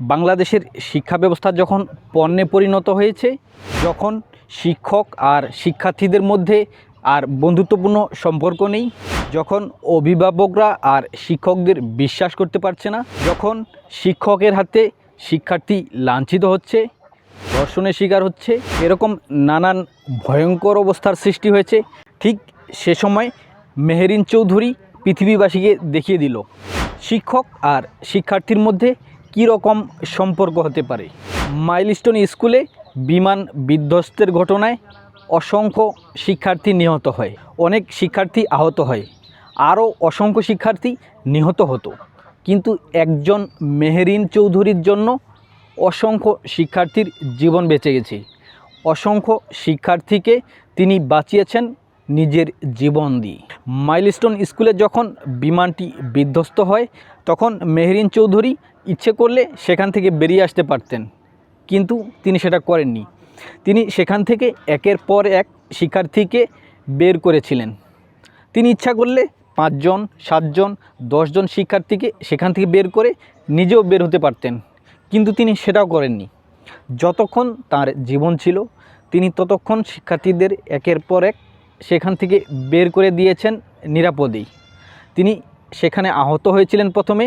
বাংলাদেশের শিক্ষা ব্যবস্থা যখন পণ্যে পরিণত হয়েছে, যখন শিক্ষক আর শিক্ষার্থীদের মধ্যে আর বন্ধুত্বপূর্ণ সম্পর্ক নেই, যখন অভিভাবকরা আর শিক্ষকদের বিশ্বাস করতে পারছে না, যখন শিক্ষকের হাতে শিক্ষার্থী লাঞ্ছিত হচ্ছে, ধর্ষণের শিকার হচ্ছে, এরকম নানান ভয়ঙ্কর অবস্থার সৃষ্টি হয়েছে, ঠিক সে সময় মেহেরিন চৌধুরী পৃথিবীবাসীকে দেখিয়ে দিল। শিক্ষক আর শিক্ষার্থীর মধ্যে রকম সম্পর্ক হতে পারে? মাইলস্টোন স্কুলে বিমান বিধ্বস্তের ঘটনায় অসংখ্য শিক্ষার্থী নিহত হয়, অনেক শিক্ষার্থী আহত হয়, আরও অসংখ্য শিক্ষার্থী নিহত হতো। কিন্তু একজন মেহেরিন চৌধুরীর জন্য অসংখ্য শিক্ষার্থীর জীবন বেঁচে গেছে। অসংখ্য শিক্ষার্থীকে তিনি বাঁচিয়েছেন নিজের জীবন দিয়ে মাইলস্টোন স্কুলে যখন বিমানটি বিধ্বস্ত হয়, তখন মেহরিন চৌধুরী ইচ্ছে করলে সেখান থেকে বেরিয়ে আসতে পারতেন, কিন্তু তিনি সেটা করেননি। তিনি সেখান থেকে একের পর এক শিক্ষার্থীকে বের করেছিলেন। তিনি ইচ্ছা করলে পাঁচজন, সাতজন, দশজন শিক্ষার্থীকে সেখান থেকে বের করে নিজেও বের হতে পারতেন, কিন্তু তিনি সেটাও করেননি। যতক্ষণ তার জীবন ছিল, তিনি ততক্ষণ শিক্ষার্থীদের একের পর এক সেখান থেকে বের করে দিয়েছেন নিরাপদেই। তিনি সেখানে আহত হয়েছিলেন প্রথমে,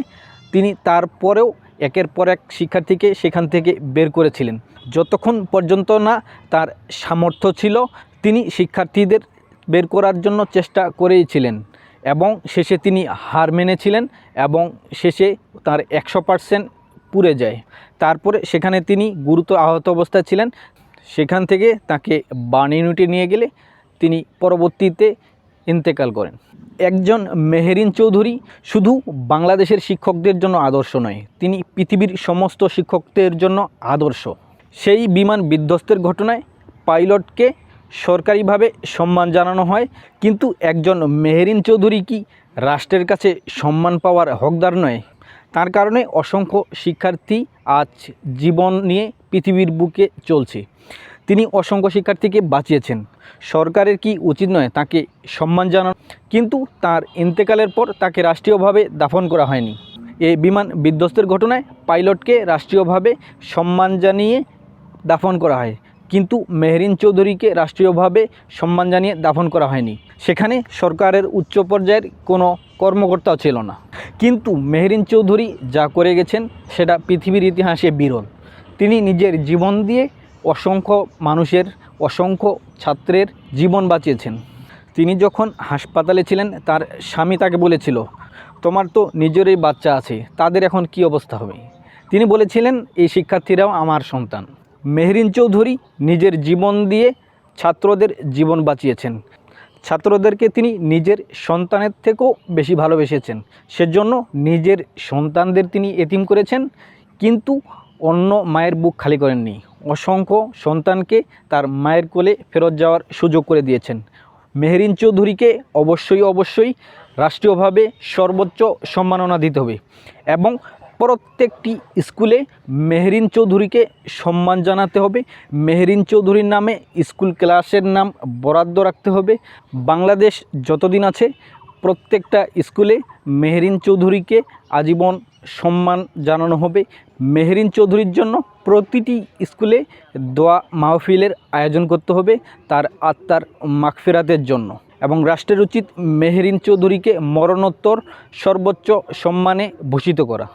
তিনি তারপরেও একের পর এক শিক্ষার্থীকে সেখান থেকে বের করেছিলেন। যতক্ষণ পর্যন্ত না তার সামর্থ্য ছিল, তিনি শিক্ষার্থীদের বের করার জন্য চেষ্টা করেই ছিলেন এবং শেষে তিনি হার মেনেছিলেন এবং শেষে তার একশো পার্সেন্ট পুড়ে যায়। তারপরে সেখানে তিনি গুরুতর আহত অবস্থায় ছিলেন। সেখান থেকে তাকে বার্ন ইউনিটে নিয়ে গেলে তিনি পরবর্তীতে ইন্তেকাল করেন। একজন মেহেরিন চৌধুরী শুধু বাংলাদেশের শিক্ষকদের জন্য আদর্শ নয়, তিনি পৃথিবীর সমস্ত শিক্ষকদের জন্য আদর্শ। সেই বিমান বিধ্বস্তের ঘটনায় পাইলটকে সরকারিভাবে সম্মান জানানো হয়, কিন্তু একজন মেহেরিন চৌধুরী কি রাষ্ট্রের কাছে সম্মান পাওয়ার হকদার নয়? তার কারণে অসংখ্য শিক্ষার্থী আজ জীবন নিয়ে পৃথিবীর বুকে চলছে। তিনি অসংখ্য শিক্ষার্থীকে বাঁচিয়েছেন। সরকারের কি উচিত নয় তাকে সম্মান জানানো? কিন্তু তার ইন্তেকালের পর তাকে রাষ্ট্রীয়ভাবে দাফন করা হয়নি। এই বিমান বিধ্বস্তের ঘটনায় পাইলটকে রাষ্ট্রীয়ভাবে সম্মান জানিয়ে দাফন করা হয়। কিন্তু মেহরিন চৌধুরীকে রাষ্ট্রীয়ভাবে সম্মান জানিয়ে দাফন করা হয়নি। সেখানে সরকারের উচ্চ পর্যায়ের কোনো কর্মকর্তাও ছিল না। কিন্তু মেহরিন চৌধুরী যা করে গেছেন সেটা পৃথিবীর ইতিহাসে বিরল। তিনি নিজের জীবন দিয়ে অসংখ্য মানুষের, অসংখ্য ছাত্রের জীবন বাঁচিয়েছেন। তিনি যখন হাসপাতালে ছিলেন, তার স্বামী তাকে বলেছিল, তোমার তো নিজেরই বাচ্চা আছে, তাদের এখন কি অবস্থা হবে? তিনি বলেছিলেন, এই শিক্ষার্থীরাও আমার সন্তান। মেহরিন চৌধুরী নিজের জীবন দিয়ে ছাত্রদের জীবন বাঁচিয়েছেন। ছাত্রদেরকে তিনি নিজের সন্তানের থেকেও বেশি ভালোবেসেছেন। সেজন্য নিজের সন্তানদের তিনি এতিম করেছেন। কিন্তু অন্য মায়ের বুক খালি করেননি। অসংখ্য সন্তানকে তার মায়ের কোলে ফেরত যাওয়ার সুযোগ করে দিয়েছেন। মেহরিন চৌধুরীকে অবশ্যই অবশ্যই রাষ্ট্রীয়ভাবে সর্বোচ্চ সম্মাননা দিতে হবে এবং প্রত্যেকটি স্কুলে মেহরিন চৌধুরীকে সম্মান জানাতে হবে। মেহরিন চৌধুরীর নামে স্কুল ক্লাসের নাম বরাদ্দ রাখতে হবে। বাংলাদেশ যতদিন আছে, প্রত্যেকটা স্কুলে মেহরিন চৌধুরীকে আজীবন সম্মান জানানো হবে মেহরিন চৌধুরীর জন্য। প্রতিটি স্কুলে দোয়া মাহফিলের আয়োজন করতে হবে তার আত্মার মাগফিরাতের জন্য। এবং রাষ্ট্রের উচিত মেহরিন চৌধুরীকে মরণোত্তর সর্বোচ্চ সম্মানে ভূষিত করা।